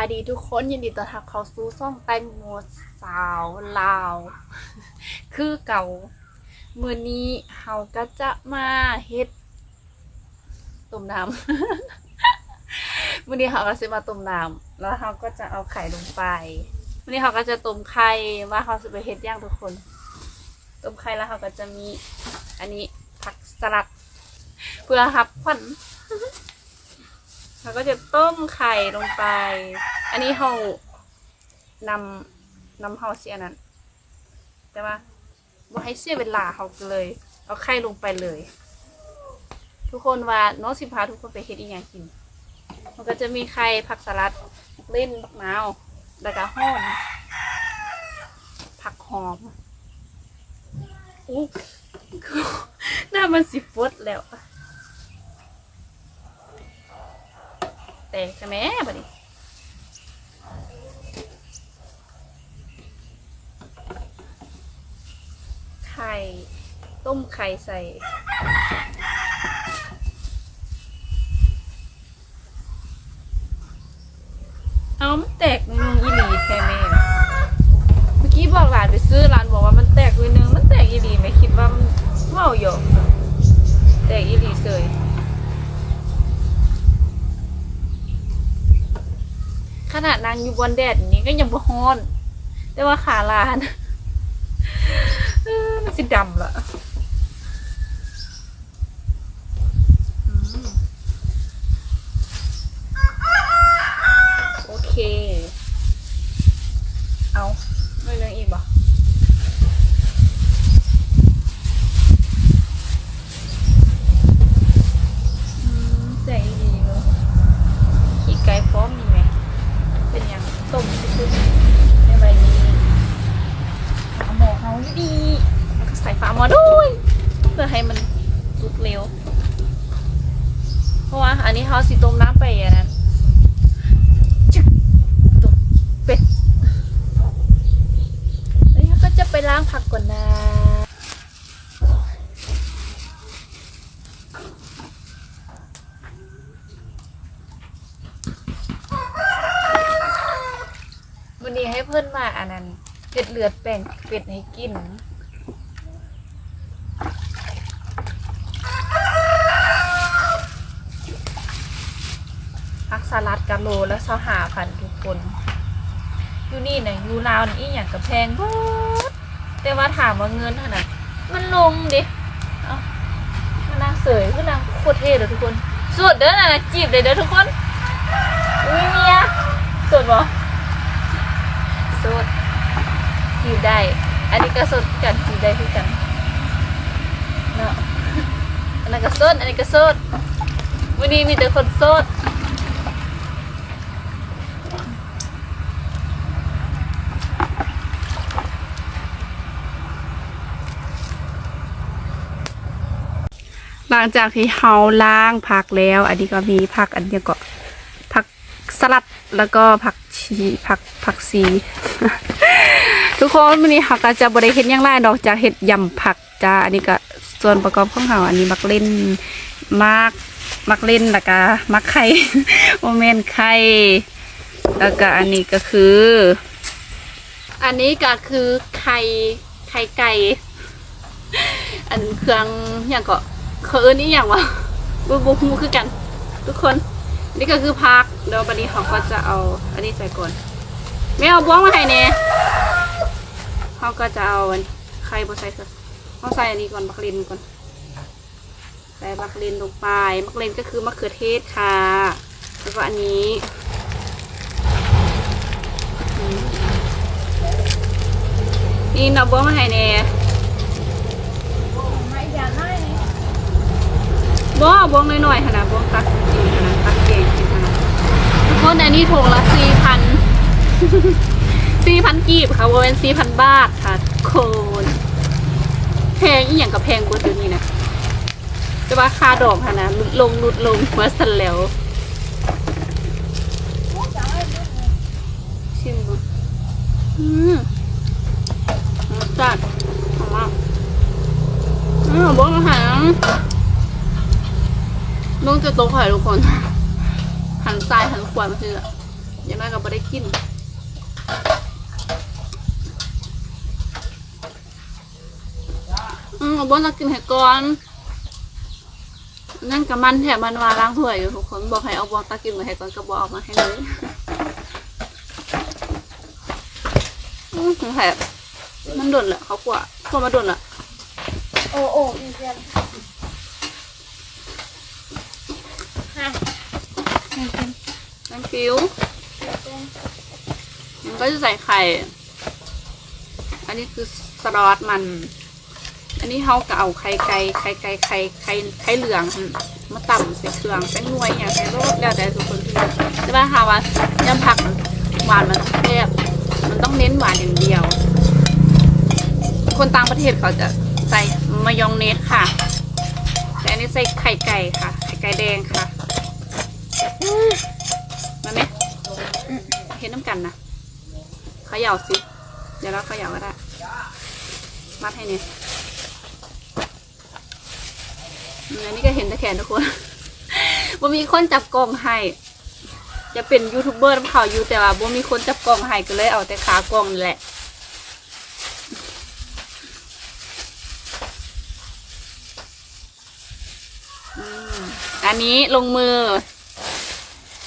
สวัสดีทุกคนยินดีต้อนรับเข้าสู่ช่องแตงโมสาวลาว คือเก่ามือนี้เฮาก็จะมาเฮ็ดต้มน้ำมื้อนี้เฮาก็สิมาต้มน้ำแล้วเฮาก็จะเอาไข่ลงไปมื้อนี้เฮาก็จะต้มไข่ว่าเฮาสิไปเฮ็ดย่างทุกคนต้มไข่แล้วเฮาก็จะมี อันนี้ผักสลัด เพื่อรับควัน เราก็จะต้มไข่ลงไป อันนี้เรานำนำเฮาเสียนั้น แต่ว่าบ่ให้เสียเวลาเขาเลย เอาไข่ลงไปเลย ทุกคนว่าน้องสิพาทุกคนไปเฮ็ดอีหยังกิน มันก็จะมีไข่ผักสลัดเล่นบักนาวแล้วก็หอม ผักหอมอู้หน้ามันสิฟดแล้ว แตกใช่ไหมบัดนี้ไข่ต้มไข่ใส่เอามันแตกนิดนึงอีหลีแค่แม่ เมื่อกี้บอกหลานไปซื้อร้านบอกว่ามันแตกนิดนึงมันแตกอีหลีไม่คิดว่ามันเว่าอยู่แตกอีหลีเสย ขนาดนางอยู่บนแดดอย่างนี้ก็ยังบ่ฮ้อน แต่ว่าขาลานมันสิดำละอืมโอเค เอาไม่เรื่องอีกบ่อืมแสงอีดีเลยขี่ไก่พร้อมมีไหม เป็นอย่างต้มซุปๆในใบนี้ฝาหม้อเฮาดีๆแล้วก็ใส่ ฝาหม้อด้วย เพื่อให้มันสุกเร็ว เพราะว่าอันนี้เฮาสิต้มน้ำไปอันนั้นจึ๊กตุกเป็ดแล้วเราก็จะไปล้างผักก่อนนะวันนี้ให้เพื่อนมาอันนั้นเผ็ดเลือดแป้งเป็ดให้กิน พัก สลัดกะโลและสหาพันทุกคน อยู่นี่นะอยู่ลาวนี่อหย่างกับแพงเบิดแต่ว่าถามว่าเงินขนาดมันลงดิเอามันนางเสยคือนางโคตรเท่เลยทุกคน สุดเด้อนะจีบเลยเด้อทุกคนอุ้ยเมียสุดบ่สดจีบได้ อันนี้ก็สดกันจีบได้คือกันเนาะอันนั้นก็สดอันนี้ก็สดวันนี้มีแต่คนสด หลังจากที่เฮาล้างผักแล้ว อันนี้ก็มีผักอันเดียวก็ผักสลัดแล้วก็ผักชีผักผักซีทุกคนวันนี้เราก็จะบริเฮ็ดหยังไรดอกจากเห็ดยำผักจ้าอันนี้ก็ส่วนประกอบของเราอันนี้มักเล่นมักมักเล่นแล้วก็มักไข่โมเมนไข่แล้วก็อันนี้ก็คือ อันนี้ก็คือไข่ไข่ไก่อันเครื่องอย่างก็ เขาเอิ้นนี่อย่างวะบูบูฮูคือกัน ทุกคน นี่ก็คือพักเดี๋ยววันนี้เขาก็จะเอาอันนี้ใส่ก่อนไม่เอาบ้วงมาให้เนี่ยเขาก็จะเอาอันไข่บใส่ก่อนต้องใส่อันนี้ก่อนบักเลนก่อนใส่บักเลนลงไปบักเลนก็คือมะเขือเทศค่ะ แล้วก็อันนี้นี่เอาบ้วงมาให้เนี่ย บ้วงบ้วงน้อยๆขนาดบ้วงตักกินขนาดตักเก่งกินขนาดทุกคนอันนี้ถุงละสี่พันสี่พันกีบค่ะว่าเป็นสี่พันบาทค่ะทุกคนแพงอีหยังกับแพงกว่าตัวนี้นะแต่ว่าค่าดอกค่ะนะลดลงลดลงมาสันแล้วชิมดูอืมรสชาติหอมมากอืมบ้องอาหาร ลุงจะโต๊ะไข่ทุกคน หันซ้ายหันขวามาสิละอยังไงก็ไม่ได้กินอืมเอาบนเรากินให้ก่อนนั่นกับมันแถมมันวาล้างถ้วยอยู่ทุกคนบอกให้เอาบอลตากินมาให้ก่อนก็บอกเอามาให้เลยอืมแถบมันโดนแหละเขากว่าพวมาโดนละโอ้โอ้ยเพื่อนฮะ น้ำปิ้วมันก็จะใส่ไข่ อันนี้คือสลอตมัน อันนี้เขาก็เอาไข่ไก่ไข่ไก่ไข่ไข่ไข่เหลือง มาต่ำใส่เครื่องใส่หน่วยอย่างใส่รสแล้วแต่ทุกคนที่ใช่ป่ะคะว่ายำผักหวานมันแซ่บมันต้องเน้นหวานอย่างเดียว คนต่างประเทศเขาจะใส่มายองเนสค่ะ แต่อันนี้ใส่ไข่ไก่ค่ะ ไข่ไก่แดงค่ะ มาไหมเห็นน้ำกันนะเขย่าสิ เดี๋ยวเราเขย่าก็ได้ มัดให้เนี่ยอันนี้ก็เห็นแต่แขนทุกคนบ่มีคนจับกล้องให้ จะเป็นยูทูบเบอร์เขาอยู่แต่ว่าบ่มีคนจับกล้องให้ก็เลยเอาแต่ขากล้องนี่แหละอันนี้ลงมือ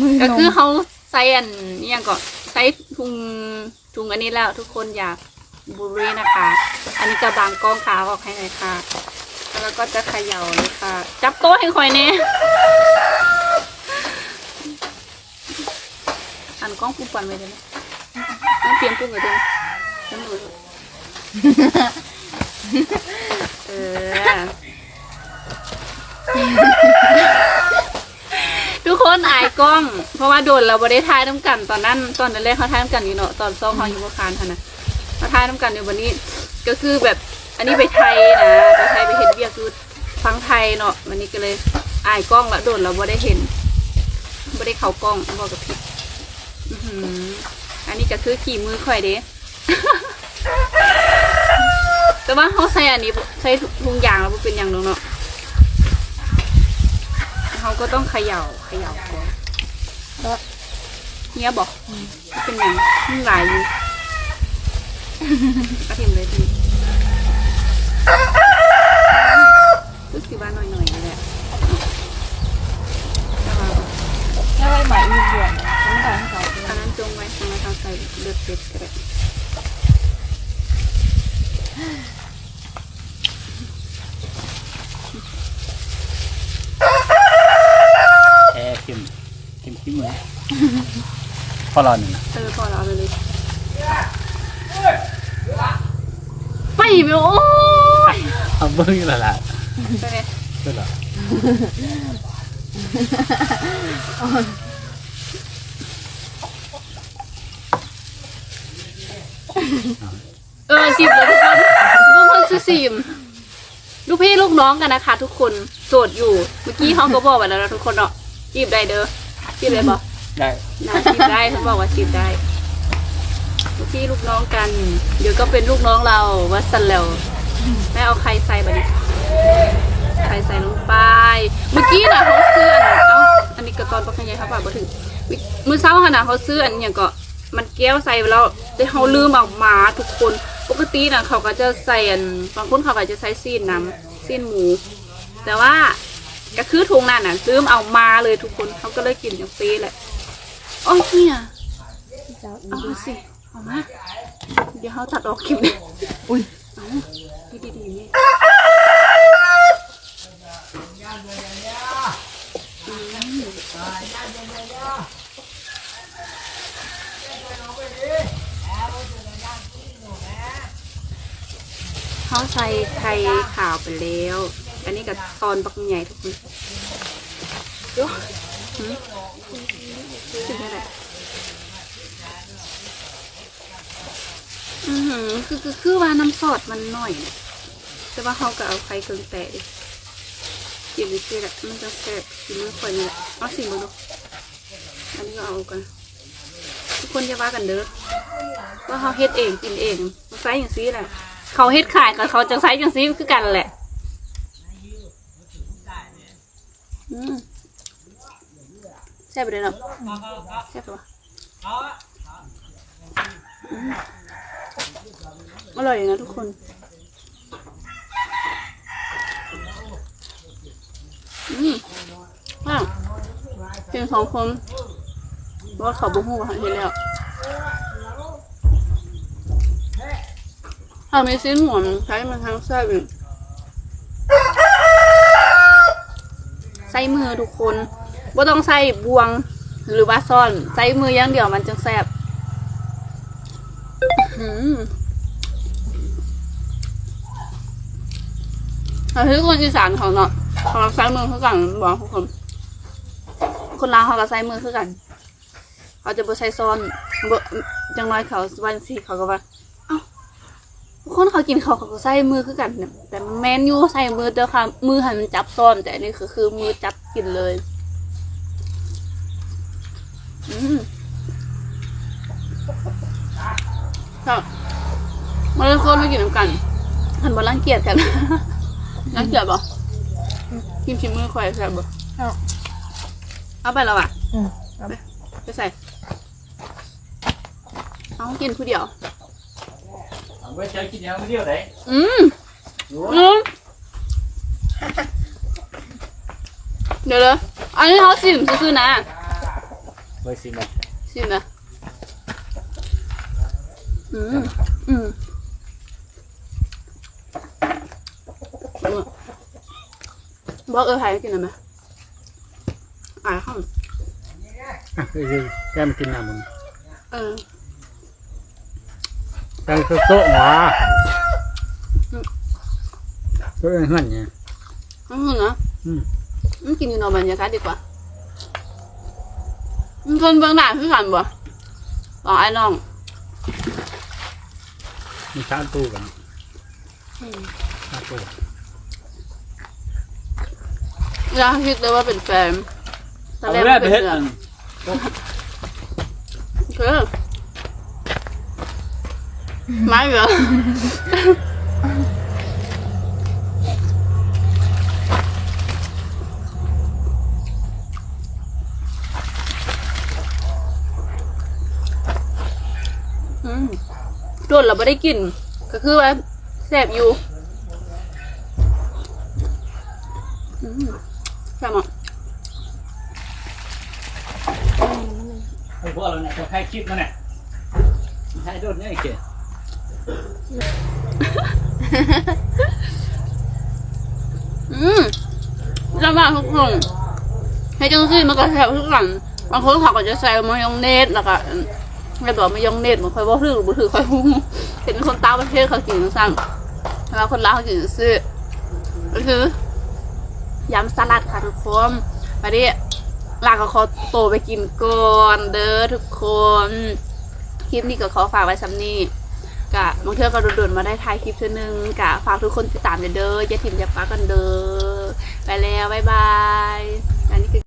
มือก็คือเขาใส่อันนี่ยังก็ใส่ถุงถุงอันนี้แล้ว ทุกคนอยากบูรีนะคะ อันนี้ก็บางกล้องขาออกให้หน่อยค่ะ แล้วก็จะเขย่าเลยค่ะ จับโต๊ะให้คอยเนี่ยอันกล้องปุ้งปันไว้ได้ไหมน้ำเปลี่ยนปุ้งกับเดิมฉันดูเออ คนอายกล้อง เพราะว่าโดนเราบ่ได้ทายน้ำกันตอนนั้น ตอนแรกเขาทายน้ำกันอยู่เนาะตอนซ้อมเขาอยู่บคานค่ะนะเขาทายน้ำกันอยู่วันนี้ ก็คือแบบอันนี้ไปไทยนะไปไทยไปเห็นเบียกคือฟังไทยเนาะวันนี้ก็เลยอายกล้องแล้วโดนเราบ่ได้เห็นบ่ได้เข้ากล้องบอกกับพี่อันนี้ก็คือขี่มือข่อยเด้แต่ว่าเขาใส่อันนี้ใส่ทุงยางแล้วเป็นอย่างนึงเนาะ เขาก็ต้องเขย่าเขย่าก่อนแล้วเนี้ยบอกเป็นอย่างมันหลายอยู่กระเทียมเลยทีรู้สึกว่าหน่อยๆนี่แหละแต่ว่าแล้วไอ้หมายมีบวกไม่ได้ให้เขาอันนั้นจงไว้ทางนั้นทางใส่เลือดเป็ดก็ได้ แอร์เข้ม เข้มขี้มือพอรอหนึ่งนะเออพอเราเอาไปเลยไปไปโอ้ยเอาเบิ้งอยู่และล่ะไปเลยเพื่อเหรอเออสิบเลยทุกคนลูกคนซื้อสิมลูกพี่ลูกน้องกันนะคะ ทุกคนโสดอยู่ เมื่อกี้เขาก็บอกไปแล้วนะทุกคนเนาะจีบได้เด้อ จีบเลยบอกได้นะจีบได้เขาบอกว่าจีบได้ลูกพี่ลูกน้องกัน เดี๋ยวก็เป็นลูกน้องเราวัดสันแล้วแม่เอาใครใส่บัดนี้ใครใส่ลงไป เมื่อกี้น่ะเขาซื้ออันเอ้าอันนี้ก็ตอนปักขยายเขาฝากมาถึงมือเช้าขนาดเขาซื้ออันอย่างก็มันแก้วใส่ไปแล้วแต่เขาลืมเออกมาทุกคนปกติน่ะเขาก็จะใส่อันบางคนเขาก็จะใส่ซีนน้ำซีนหมู แต่ว่า ก็คือถุงนั่นน่ะลืมเอามาเลยทุกคนเขาก็เลยกินอย่างฟรีแหละโอ้ยเนี่ยเจ้าอีเอากสิเอามาเดี๋ยวเขาตัดออกคลิปเนี่ยอุ้ยเอาดีดีดีนี่เขาใส่ไข่ขาวไปแล้ว อันนี้กับตอนบักใหญ่ทุกคนโยหืมกินได้แหละอือหือคือคือคือว่าน้ำซอสมันหน่อยนะแต่ว่าเขาก็เอาไข่เกินแตะดิกินวิธีละมันจะแซ่บกินไม่ค่อยนี่แหละเอาสิมาดูอันนี้ก็เอากันทุกคนจะว่ากันเด้อว่าเขาเฮ็ดเองกินเองเขาใช้อย่างซีแหละเขาเฮ็ดขายกับเขาจะใช้อย่างซีคือกันแหละอืม แซ่บเลยเนาะแซ่บปะอืมอร่อยนะทุกคนอืมอะกินสองคนเพราะว่าเขาบุ้งหัวหันแล้วถ้ามีชิ้นหมูมันใช้มันทั้งแซ่บอีก ใส่มือทุกคนว่ต้องใส่บวงหรือว่าซ่อนใส่มืออย่างเดียวมันจะแซ่บอือหือแต่ที่คนอีสานเขาเนาะเขาใช้มือคือกันบอกทุกคน คนลาวเขาก็ใช้มือคือกัน เขาจะบ่ใช้ซ้อนบ่จังน้อยเขาวันสิเขาก็ว่า คนเขากินเขาวเขาก็ใช้มือคือกันเนี่ยแต่มันแมนอยู่ใส่มือแต่ค่ะมือหันมันจับซ้อน แต่อันนี้คือคือมือจับกินเลยอืมครับมาเลยคนมากินน้ำกันหันมารังเกียจกันรังเกียจบ่กินชิมมือควายแซ่บบ่เอาเอาไปแล้วอะอืมไปใส่เอากินผู้เดียวเอา ไว้ใช้กินยังไม่เดียวไหนอืมโอ้อืมเดี๋ยวเลยอันนี้เขาสิมซื้อๆนะไว้สิแม่สิมนะอืมอืมบอกเออใครกินอะไรไหมอ่านข้างอะคือแกมากินน้ำมันเออ แกงโต๊ะหัวเฮือนเนี่ยอืมนะอืมมันกินอยู่นอกบรรยากาศดีกว่ามันคนเบื้องหน้าคือกันบ่ลองไอ้น้องมีชาตู้กันชาตู้อยากคิดเลยว่าเป็นแฟนตอนแรกเป็นเพื่อนคือ ม่เหรออืมโดนเราไม่ได้กิน ก็คือว่าแสบอยู่อืมแซ่บอะไอ้พวกเราเนี่ยจะให้คลิปมาเนี่ยให้โดนเนี่ยเก๋ อืมจะมาทุกคนให้จังซี่มันก็แซ่บทุกกันบางคนเขาก็จะใส่มายองเนสแล้วก็ไม่บอกมายองเนสมันค่อยว่าถือหรือบ่ถือค่อยหุ้มเห็นคนตาประเทศเขากินสั่งแล้วคนลาวเขากินซื้อก็คือยำสลัดค่ะทุกคนไปดิลาก็ขอโตไปกินก่อนเด้อทุกคน คลิปนี้ก็ขอฝากไว้สำนี้ กะบางเทื่อก็โดนๆมาได้ท้ายคลิปเท่านึงกะฝากทุกคนติดตามเด้ออย่าถิ่มอย่าป้ากันเด้อไปแล้วบ๊ายบายอันนี้คือ